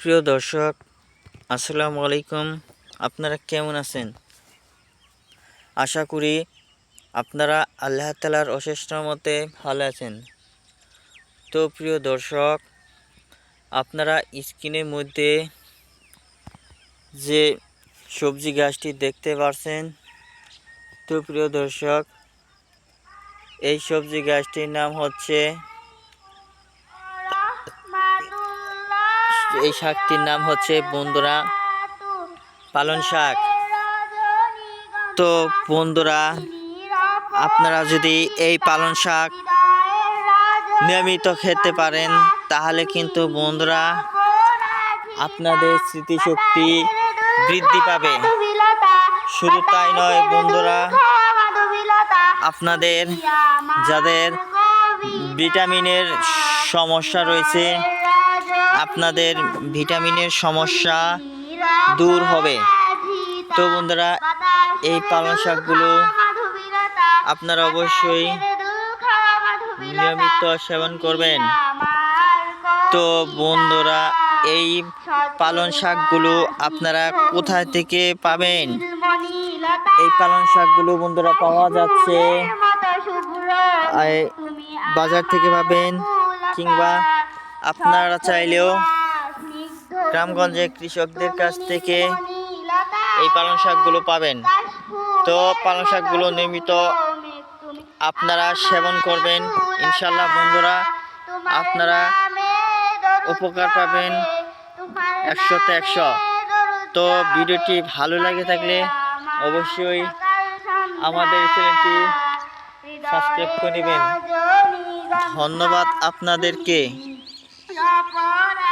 প্রিয় দর্শক, আসসালামু আলাইকুম। আপনারা কেমন আছেন? আশা করি আপনারা আল্লাহ তালার অশেষ মতে ভালো আছেন। তো প্রিয় দর্শক, আপনারা স্ক্রিনের মধ্যে যে সবজি গাছটি দেখতে পারছেন, তো প্রিয় দর্শক, এই সবজি গাছটির নাম হচ্ছে এই শাকটির নাম হচ্ছে বন্ধুরা পালন শাক। তো বন্ধুরা, আপনারা যদি এই পালন শাক নিয়মিত খেতে পারেন, তাহলে কিন্তু বন্ধুরা আপনাদের স্মৃতিশক্তি বৃদ্ধি পাবে। শুধু তাই নয় বন্ধুরা, আপনাদের যাদের ভিটামিনের সমস্যা রয়েছে আপনাদের ভিটামিনের সমস্যা দূর হবে। তো বন্ধুরা, এই পালং শাকগুলো আপনারা অবশ্যই নিয়মিত সেবন করবেন। তো বন্ধুরা, এই পালং শাকগুলো আপনারা কোথায় থেকে পাবেন? এই পালং শাকগুলো বন্ধুরা পাওয়া যাচ্ছে বাজার থেকে পাবেন কিংবা আপনারা চাইলেও গ্রামগঞ্জে কৃষকদের কাছ থেকে এই পালং শাকগুলো পাবেন। তো পালং শাকগুলো নিয়মিত আপনারা সেবন করবেন। ইনশাল্লাহ বন্ধুরা, আপনারা উপকার পাবেন একশোতে একশো। তো ভিডিওটি ভালো লাগে থাকলে অবশ্যই আমাদের চ্যানেলটি সাবস্ক্রাইব করে নেবেন। ধন্যবাদ আপনাদেরকে। up on